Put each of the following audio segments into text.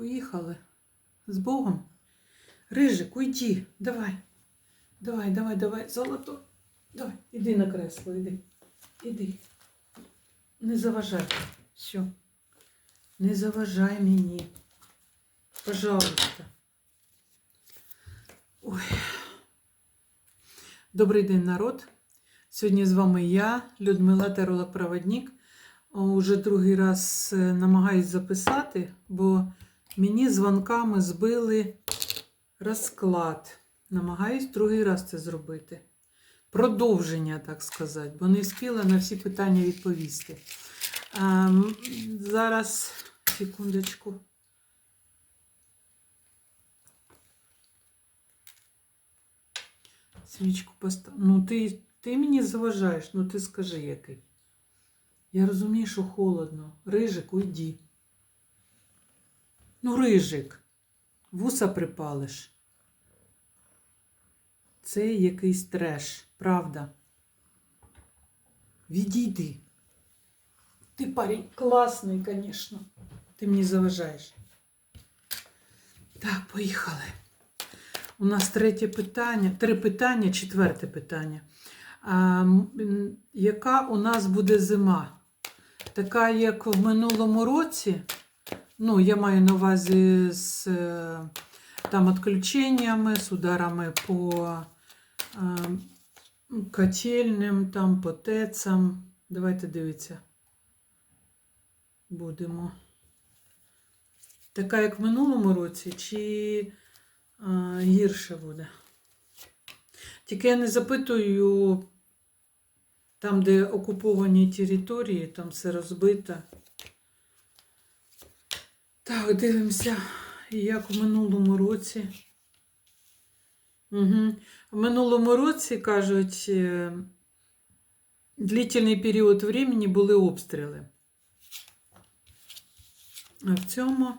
Поїхали. З Богом. Рижик, уйди. Давай. Давай, давай, давай. Золото. Давай, іди на кресло, іди. Іди. Не заважай. Все. Не заважай мені. Пожалуйста. Ой. Добрий день, народ. Сьогодні з вами я, Людмила Теролог-Проводник. Уже другий раз е, намагаюсь записати, бо мені дзвонками збили розклад. Намагаюсь другий раз це зробити. Продовження, так сказати, бо не встигла на всі питання відповісти. Ем, зараз, секундочку. Свічку постав. Ну, ти, ти мені заважаєш, ну ти скажи який. Я розумію, що холодно. Рижик, уйди. Ну, рижик, вуса припалиш. Це якийсь треш, правда. Відійди. Ти парень класний, звісно. Ти мені заважаєш. Так, поїхали. У нас третє питання, три питання, четверте питання. А, яка у нас буде зима? Така, як в минулому році. Ну, я маю на увазі з е, там відключеннями, з ударами по е, котельним, там, по ТЕЦам. Давайте дивіться. Будемо. Така, як в минулому році, чи а, гірше буде. Тільки я не запитую там, де окуповані території, там все розбито. Так, дивимося, як в минулому році. Угу. В минулому році, кажуть, е, длительний період времени були обстріли. А в цьому е,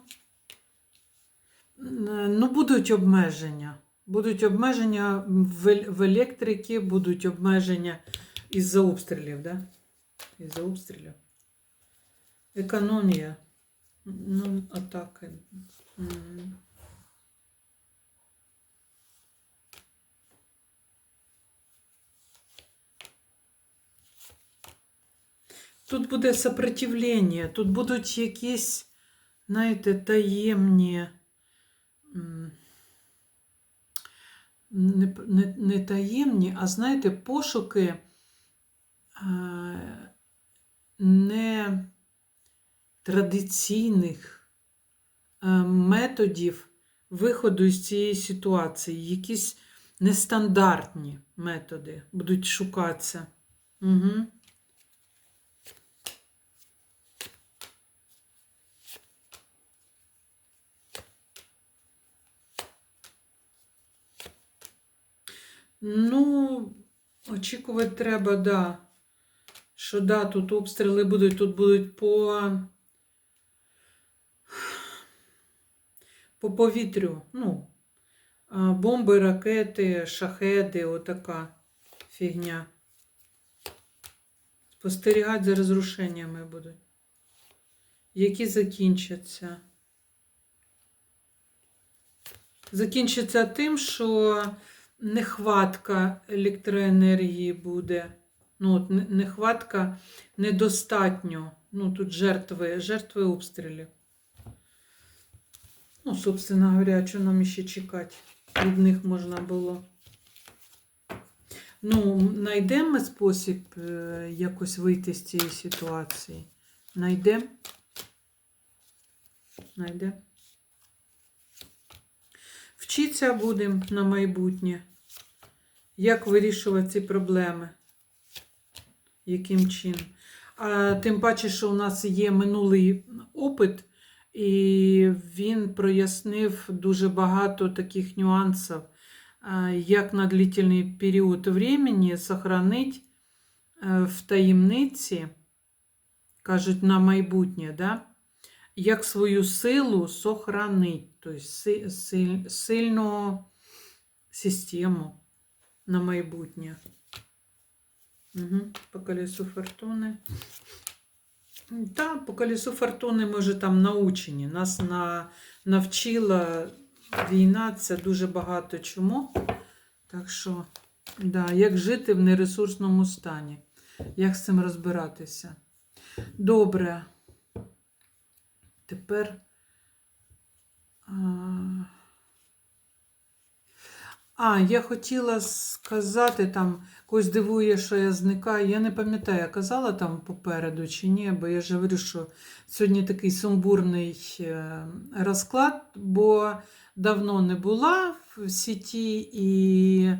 ну, будуть обмеження. Будуть обмеження ел- в електрики, будуть обмеження із-за обстрілів, да? Із-за обстрілів. Економія. Ну, атаки. Тут буде сопротивлення, тут будуть якісь, знаєте, таємні. Не, не, не таємні, а знаєте, пошуки не традиційних е, методів виходу з цієї ситуації. Якісь нестандартні методи будуть шукатися. Угу. Ну, очікувати треба, да. Що да, тут обстріли будуть, тут будуть по, по повітрю. Ну, бомби, ракети, шахеди, отака фігня. Спостерігати за розрушеннями будуть. Які закінчаться. Закінчиться тим, що нехватка електроенергії буде. Ну, от нехватка недостатньо. Ну, тут жертви, жертви обстрілів. Ну, собственно говоря, що нам ще чекати? Від них можна було. Ну, знайдемо ми спосіб е, якось вийти з цієї ситуації. Найдемо? Найдемо. Вчитися будемо на майбутнє. Як вирішувати ці проблеми? Яким чином? А тим паче, що у нас є минулий опит, і він прояснив дуже багато таких нюансів, як на длительний період времени сохранить е, в таємниці, кажуть, на майбутнє, да? як свою силу сохранить, тобто си- сильну систему на майбутнє. Угу. По колесу фортуни. Та, по колесу фортуни ми вже там научені. Нас на, навчила війна, це дуже багато чому. Так що, да, як жити в нересурсному стані, як з цим розбиратися. Добре. Тепер. А, а, я хотіла сказати там, когось дивує, що я зникаю. Я не пам'ятаю, я казала там попереду чи ні, бо я ж говорю, що сьогодні такий сумбурний е, розклад, бо давно не була в сіті і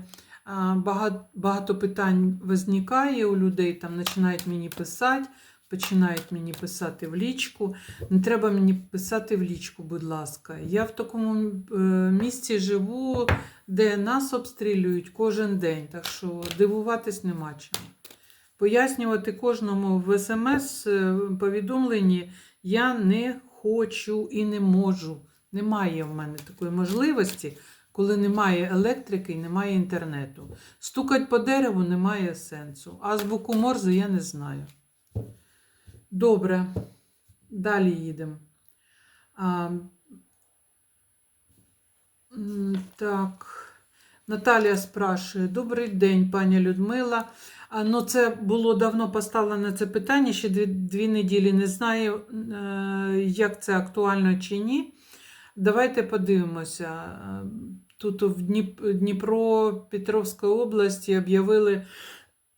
багато, питань виникає у людей, там починають мені писати, починають мені писати в лічку. Не треба мені писати в лічку, будь ласка. Я в такому е, місці живу, де нас обстрілюють кожен день, так що дивуватись нема чим. Пояснювати кожному в смс-повідомленні я не хочу і не можу. Немає в мене такої можливості, коли немає електрики і немає інтернету. Стукать по дереву немає сенсу. Азбуку Морзе я не знаю. Добре, далі їдемо. А, так, Наталія спрашує: Добрий день, пані Людмила. А, ну, це було давно поставлено це питання, ще дві, дві неділі. Не знаю, е, як це актуально чи ні. Давайте подивимося. Е, Тут в Дніп- Дніпропетровської області об'явили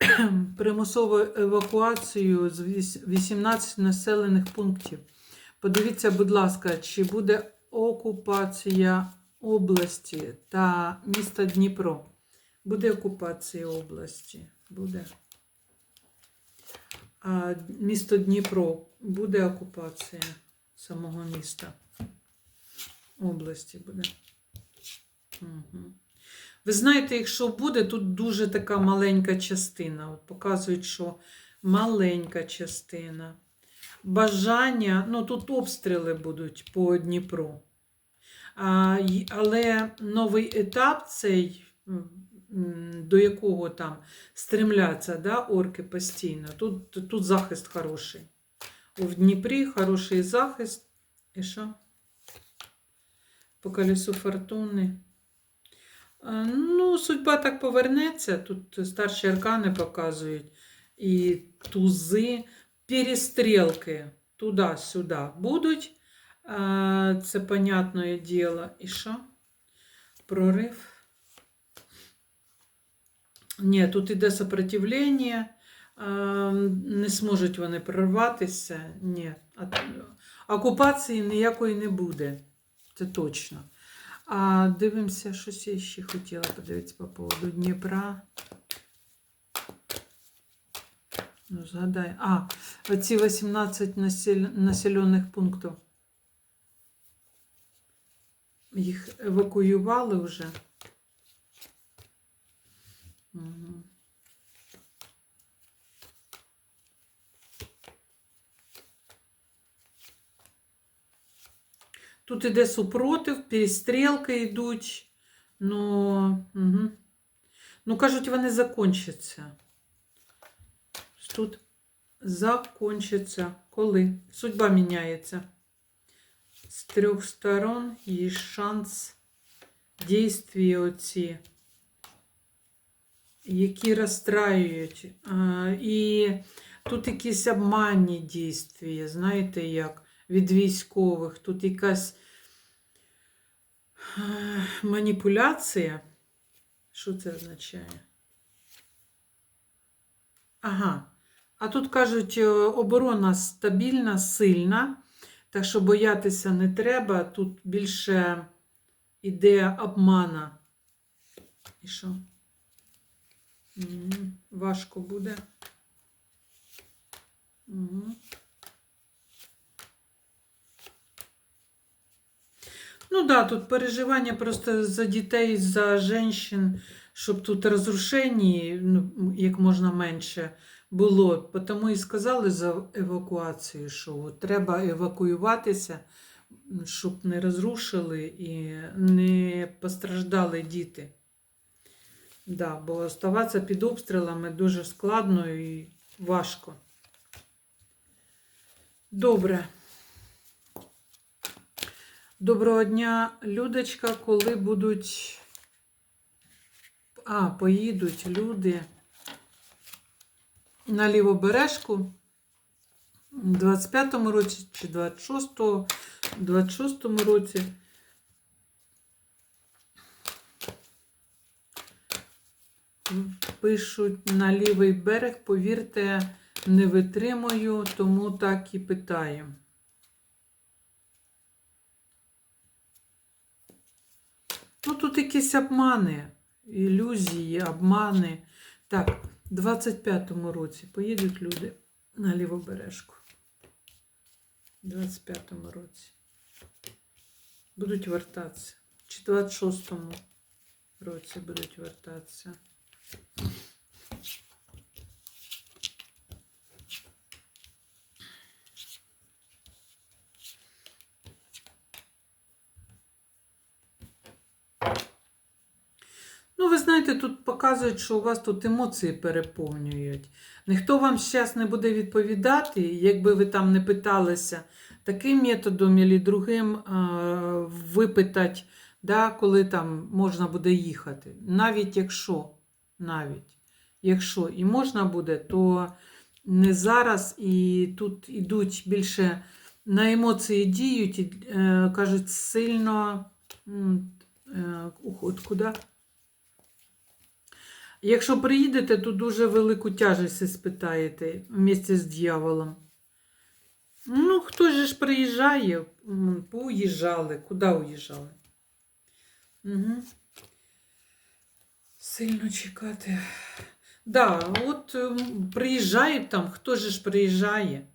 примусову евакуацію з 18 населених пунктів. Подивіться, будь ласка, чи буде окупація області та міста Дніпро. Буде окупація області. Буде. А місто Дніпро буде окупація самого міста. Області буде. Угу. Ви знаєте, якщо буде, тут дуже така маленька частина. От показують, що маленька частина. Бажання, ну тут обстріли будуть по Дніпру. А, але новий етап цей, до якого там стремляться да, орки постійно, тут, тут захист хороший. В Дніпрі хороший захист. І що? По колесу фортуни. Е, Ну, судьба так повернеться. Тут старші аркани показують. І тузи, перестрілки туди-сюди будуть. Е, Це понятне діло. І що? Прорив. Ні, тут іде сопротивлення. Е, Не зможуть вони прорватися. Ні. Окупації ніякої не буде. Це точно. А дивимося, щось я ще хотіла подивитися по поводу Дніпра. Ну, згадай. А, оці 18 насел... населених пунктів. Їх евакуювали вже. Угу. Тут іде супротив, перестрілки йдуть. Ну, угу. ну кажуть, вони закончаться. Тут закончиться. Коли? Судьба міняється. З трьох сторон є шанс дійстві оці, які розстраюють. І тут якісь обманні дійствія, знаєте як? Від військових. Тут якась е, маніпуляція. Що це означає? Ага. А тут кажуть, е, оборона стабільна, сильна, так що боятися не треба. Тут більше ідея обмана. І що? Важко буде. Угу. Ну да, тут переживання просто за дітей, за жінчин, щоб тут розрушень ну, як можна менше було. Тому і сказали за евакуацію, що от треба евакуюватися, щоб не розрушили і не постраждали діти. Да, бо оставатися під обстрілами дуже складно і важко. Добре. Доброго дня, Людочка, коли будуть. А, поїдуть люди на лівобережку у 25-му році чи 26-му 26-му році. Пишуть на лівий берег, повірте, не витримую, тому так і питаю. Ну, тут якісь обмани, ілюзії, обмани. Так, в 25-му році поїдуть люди на лівобережку. В 25-му році. Будуть вертатися. Чи в 26-му році будуть вертатися. Знаєте, тут показують, що у вас тут емоції переповнюють. Ніхто вам зараз не буде відповідати, якби ви там не питалися таким методом або другим е, випитати, да, коли там можна буде їхати. Навіть якщо, навіть якщо і можна буде, то не зараз і тут ідуть більше на емоції діють і е, кажуть сильно е, уход куди? Якщо приїдете, то дуже велику тяжесть спитаєте вместе з дьяволом. Ну, хто ж приїжджає? Поїжджали. Куди уїжджали? Угу. Сильно чекати. Да, от ем, приїжджають там, хто же ж приїжджає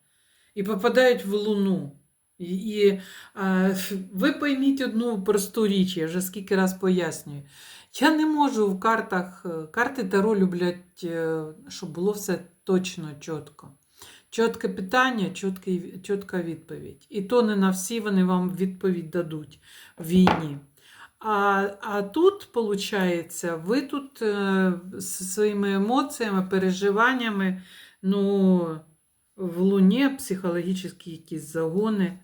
і попадають в луну. І, і е, ви пойміть одну просту річ, я вже скільки раз пояснюю. Я не можу в картах, е, карти Таро люблять, е, щоб було все точно, чітко. Чітке питання, чіткий, чітка відповідь. І то не на всі вони вам відповідь дадуть в війні. А, а тут, виходить, ви тут е, своїми емоціями, переживаннями, ну, в луні психологічні якісь загони.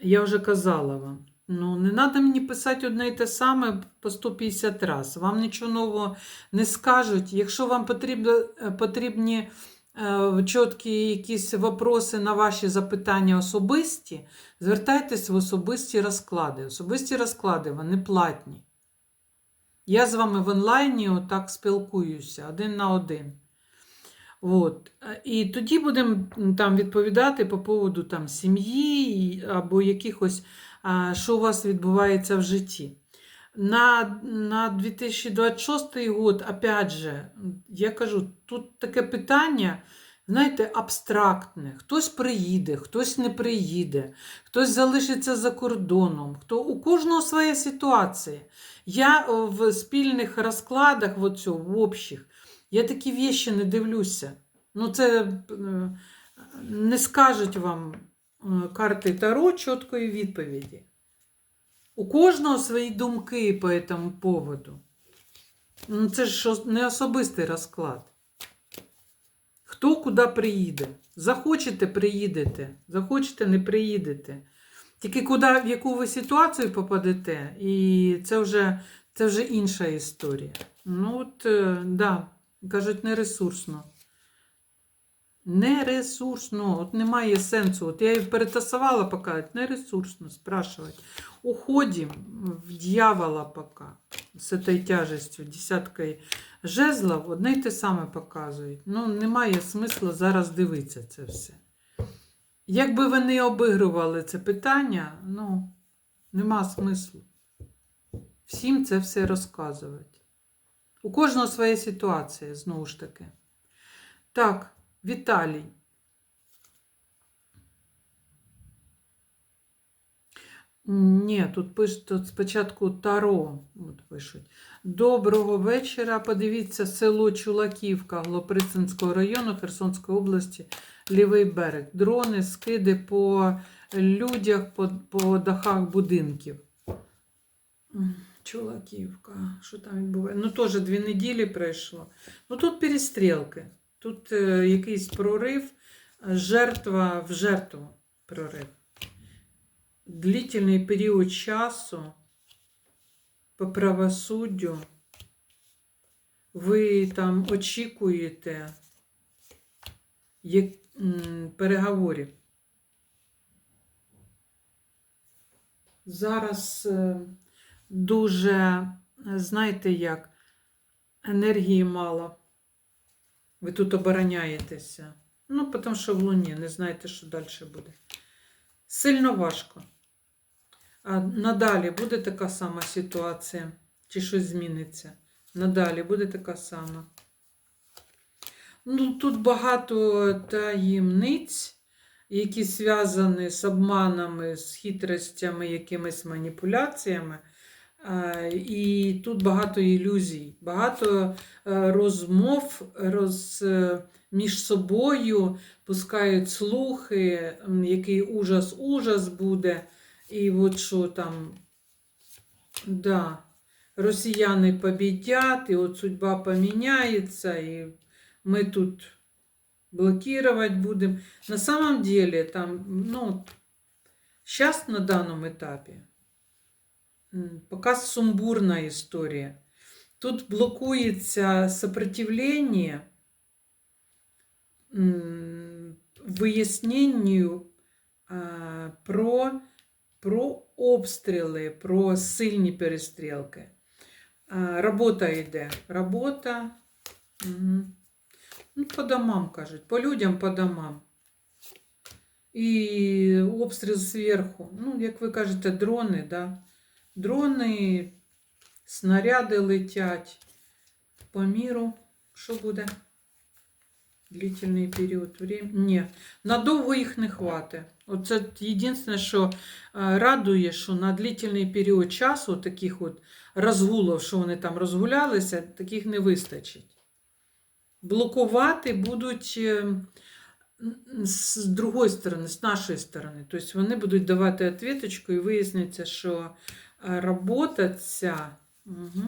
Я вже казала вам. Ну, не треба мені писати одне і те саме по 150 разів. Вам нічого нового не скажуть. Якщо вам потрібно, потрібні е, чіткі якісь вопроси на ваші запитання особисті, звертайтесь в особисті розклади. Особисті розклади, вони платні. Я з вами в онлайні отак спілкуюся один на один. От. І тоді будемо там відповідати по поводу там, сім'ї або якихось, що у вас відбувається в житті. На, на 2026 год, опять же, я кажу, тут таке питання, знаєте, абстрактне. Хтось приїде, хтось не приїде, хтось залишиться за кордоном, хто, у кожного своя ситуація. Я в спільних розкладах, в, оцю, в общих, я такі вещі не дивлюся. Ну, це е, не скажуть вам е, карти Таро чіткої відповіді. У кожного свої думки по цьому поводу. Ну, це ж не особистий розклад. Хто куди приїде? Захочете, приїдете. Захочете, не приїдете. Тільки куди, в яку ви ситуацію попадете, і це вже, це вже інша історія. Ну, от, е, да, кажуть, нересурсно. Нересурсно, от немає сенсу. От я її перетасувала поки, нересурсно спрашивать. Уходим в дьявола поки з цією тяжестю, десяткою жезлов, одне й те саме показують. Ну, немає смисла зараз дивитися це все. Якби ви не обігрували це питання, ну, нема смислу. Всім це все розказувати. У кожного своя ситуація, знову ж таки. Так. Віталій. Ні, тут пишуть тут спочатку Таро. От пишуть. Доброго вечора. Подивіться, село Чулаківка Глоприцинського району Херсонської області, лівий берег. Дрони, скиди по людях, по, по дахах будинків. Чулаківка. Що там відбувається? Ну, теж дві неділі пройшло. Ну, тут перестрілки. Тут е, якийсь прорив, жертва в жертву. прорив. Длительний період часу по правосуддю ви там очікуєте переговорів. Зараз е, дуже, знаєте як, енергії мало. Ви тут обороняєтеся. Ну, тому що в Луні не знаєте, що далі буде. Сильно важко. А надалі буде така сама ситуація, чи щось зміниться? Надалі буде така сама. Ну, тут багато таємниць, які зв'язані з обманами, з хитростями, якимись маніпуляціями. Е, І тут багато ілюзій, багато е, розмов роз, е, між собою пускають слухи, який ужас, ужас буде. І от що там, да, росіяни побідять, і от судьба поміняється, і ми тут блокувати будемо. На самом деле, там, ну, зараз на даному етапі пока сумбурна історія. Тут блокується сопротивлення м, виясненню про, про обстріли, про сильні перестрілки. А, Робота йде. Робота. Угу. Ну, по домам кажуть, по людям по домам. І обстріл зверху. Ну, як ви кажете, дрони, да? Дрони, снаряди летять по міру. Що буде? Длительний період времени. Ні, надовго їх не хватить. Оце єдине, що е, радує, що на длительний період часу таких от розгулів, що вони там розгулялися, таких не вистачить. Блокувати будуть е, з другої сторони, з нашої сторони. Тобто вони будуть давати ответочку і виясниться, що е, робота ця. Угу.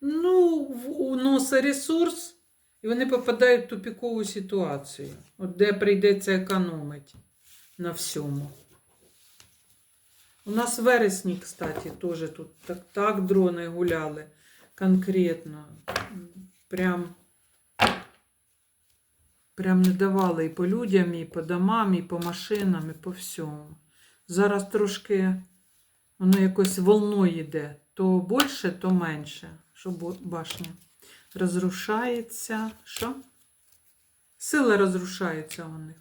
Ну, в- у носа ресурс, і вони попадають в тупікову ситуацію, от де прийдеться економити на всьому. У нас в вересні, кстати, теж тут так, так дрони гуляли конкретно. Прям, прям не давали і по людям, і по домам, і по машинам, і по всьому. Зараз трошки воно якось волною йде. То більше, то менше. Що башня розрушається. Що? Сила розрушається у них.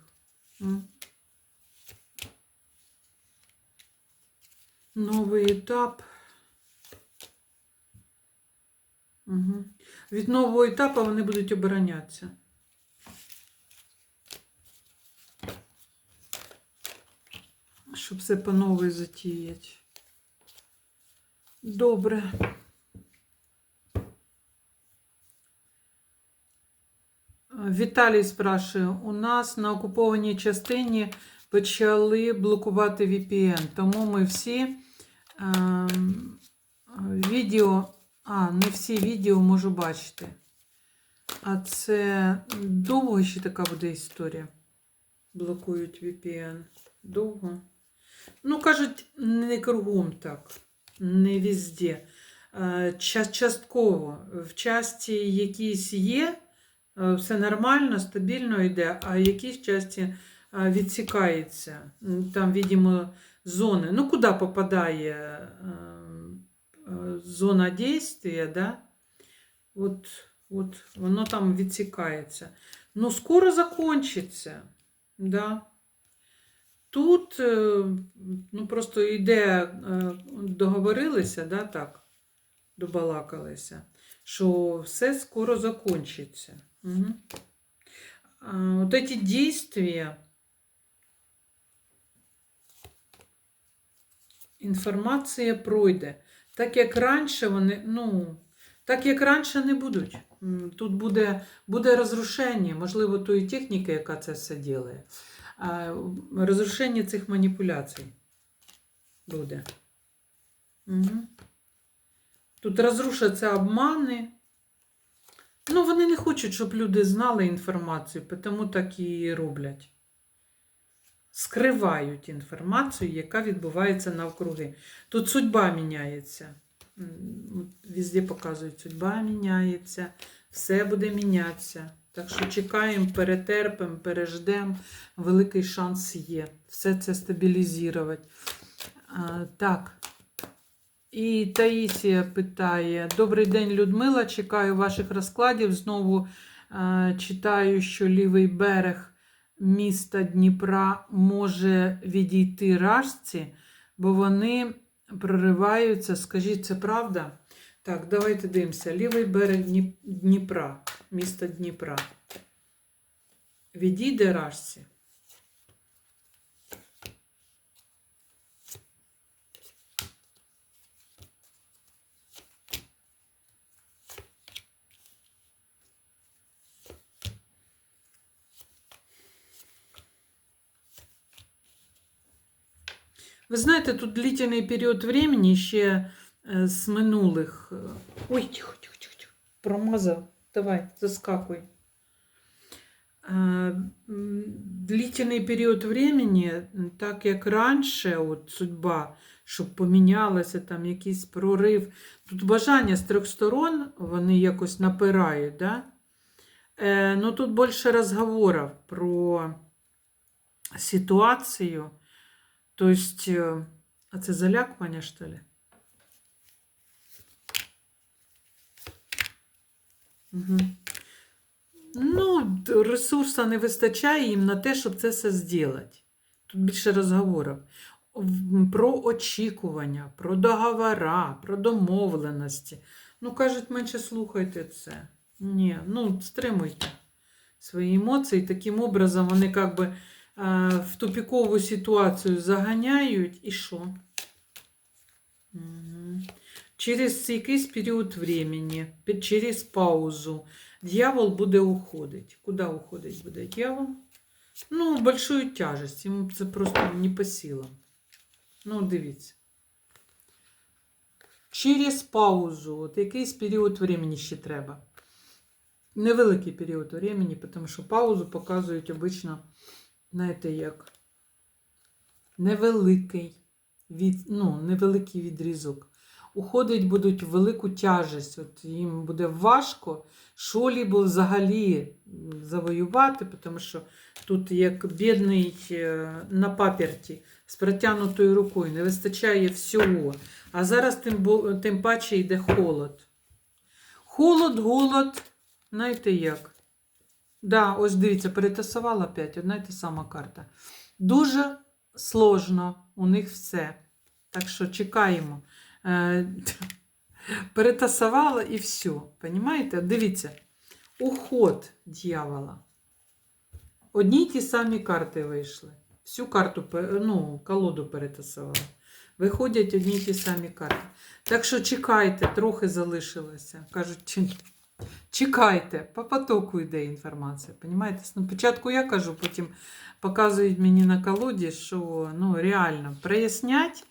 Новий етап. Угу. Від нового етапу вони будуть оборонятися. Щоб все по новій затіяти. Добре. Віталій спрашує, у нас на окупованій частині почали блокувати VPN, тому ми всі ем, відео, а, не всі відео можу бачити. А це довго ще така буде історія. Блокують VPN. Довго. Ну, кажуть, не кругом так, не везде. Частково. В часті якісь є, е, все нормально, стабільно йде, а в якійсь часті е, відсікається. Там, видимо, зони. Ну, куди попадає е, зона дійства, да? От, от воно там відсікається. Ну, скоро закончиться. Да? Тут е, ну, просто йде, е, договорилися, да, так, добалакалися, що все скоро закончиться. Угу. От эти действия, інформація пройде. Так як раніше вони, ну, так як раніше не будуть. Тут буде, буде розрушення, можливо, тої техніки, яка це все ділає. Розрушення цих маніпуляцій буде. Угу. Тут розрушаться обмани. Ну, вони не хочуть, щоб люди знали інформацію, тому так і роблять. скривають інформацію, яка відбувається навкруги. Тут судьба міняється. Везде показують, судьба міняється, все буде мінятися. Так що чекаємо, перетерпимо, переждемо. Великий шанс є. Все це стабілізувати. Так. І Таїсія питає: Добрий день, Людмила. Чекаю ваших розкладів. Знову читаю, що лівий берег міста Дніпра може відійти Рашці, бо вони прориваються. Скажіть, це правда? Так, давайте дивимося. Лівий берег Дніпра, міста Дніпра. Відійде Рашці. Ви знаєте, тут длительний період времени ще е, з минулих. е, Ой, тихо, тихо, тихо, тихо. Промазав. Давай, заскакуй. Е, м, Длительний період времени, так як раніше, от судьба, щоб помінялася, там якийсь прорив. Тут бажання з трьох сторон, вони якось напирають, да? Е, ну тут більше розговорів про ситуацію. То есть, э, а це залякування, що ли? Ну, ресурсу не вистачає їм на те, щоб це все зробити. Тут більше розговорів. Про очікування, про договора, про домовленості. Ну, кажуть, менше слухайте це. Ні, ну, стримуйте свої емоції. Таким образом, вони як би а, в тупікову ситуацію заганяють і що? Через якийсь період времени, через паузу, дьявол буде уходити. Куди уходить буде дьявол? Ну, большую тяжесть. Йому це просто не по силам. Ну, дивіться. Через паузу, от якийсь період времени ще треба. Невеликий період времени, тому що паузу показують обично знаєте, як невеликий, від, ну, невеликий відрізок. Уходить будуть велику тяжесть. От їм буде важко що-лібо взагалі завоювати, тому що тут як бідний е, на паперті з протягнутою рукою, не вистачає всього. А зараз тим, тим паче йде холод. Холод, голод, знаєте як? Да, ось дивіться, перетасувала опять одна й та сама карта. Дуже сложно у них все. Так що чекаємо. Е, Перетасувала і все. Понимаєте? Дивіться, уход дьявола. Одні й ті самі карти вийшли. Всю карту, ну, колоду перетасувала. Виходять одні й ті самі карти. Так що чекайте, трохи залишилося. Кажуть, Чекайте, по потоку йде інформація. Понімаєте? Спочатку я кажу, потім показують мені на колоді, що ну, реально прояснять,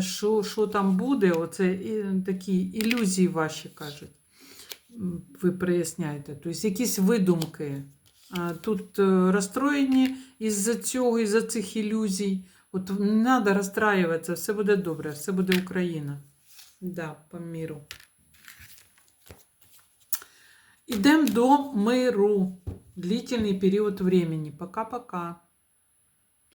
що, що там буде. Оце такі ілюзії ваші кажуть. Ви проясняєте. Тобто якісь видумки. Тут е, розстроєні із-за цього, із-за цих ілюзій. От не треба розстраюватися, все буде добре, все буде Україна. Да, по міру. Идем до миру. Длительный период времени. Пока-пока.